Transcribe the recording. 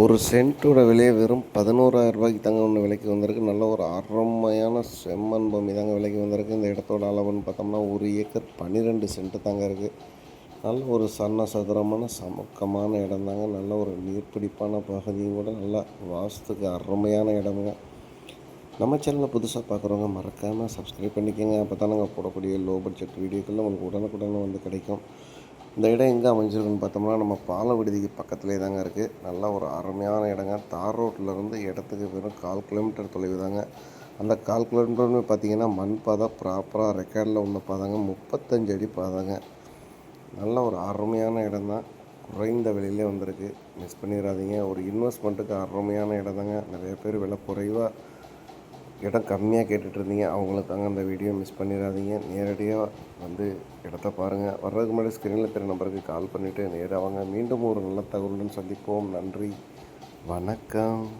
ஒரு சென்ட்டோட விலையை வெறும் பதினோராயிரம் ரூபாய்க்கு தாங்க ஒன்று விலைக்கு வந்திருக்கு. நல்ல ஒரு அருமையான செம்மண் பூமி தாங்க விலைக்கு வந்திருக்கு. இந்த இடத்தோட அளவுன்னு பார்த்தோம்னா ஒரு ஏக்கர் பன்னிரெண்டு சென்ட்டு தாங்க இருக்குது நல்ல ஒரு சன்ன சதுரமான சமக்கமான இடம் தாங்க. நல்ல ஒரு நீர்ப்பிடிப்பான பகுதியும் கூட நல்லா வாசத்துக்கு அருமையான இடமுங்க. நம்ம சேனலை புதுசாக பார்க்குறவங்க மறக்காமல் சப்ஸ்கிரைப் பண்ணிக்கோங்க. அப்போ தான் நாங்கள் போடக்கூடிய லோ பட்ஜெட் வீடியோக்கள் உங்களுக்கு உடனுக்குடனே வந்து கிடைக்கும். இந்த இடம் எங்கே அமைஞ்சிருக்குன்னு பார்த்தோம்னா நம்ம பால விடுதிக்கு பக்கத்துலேயே தாங்க இருக்குது நல்லா ஒரு அருமையான இடங்க. தார் ரோட்லேருந்து இடத்துக்கு வெறும் கால் கிலோமீட்டர் தொலைவு தாங்க. அந்த கால் கிலோமீட்டர்னு பார்த்தீங்கன்னா மண் பாதை ப்ராப்பராக ரெக்கார்டில் உள்ள பாதைங்க. முப்பத்தஞ்சு அடி பாதைங்க. நல்ல ஒரு அருமையான இடம் தான். குறைந்த விலையிலே வந்திருக்கு. மிஸ் பண்ணிடாதீங்க ஒரு இன்வெஸ்ட்மெண்ட்டுக்கு அருமையான இடம் தாங்க. நிறைய பேர் விலை குறைவாக இடம் கம்மியாக கேட்டுட்ருந்தீங்க அவங்களுக்காங்க அந்த வீடியோ மிஸ் பண்ணிடாதீங்க. நேரடியாக வந்து இடத்த பாருங்கள் வர்றதுக்கு முன்னாடி ஸ்க்ரீனில் தெரிய நம்பருக்கு கால் பண்ணிவிட்டு நேராக வாங்க. மீண்டும் ஒரு நல்ல தகவலுடன் சந்திப்போம். நன்றி. வணக்கம்.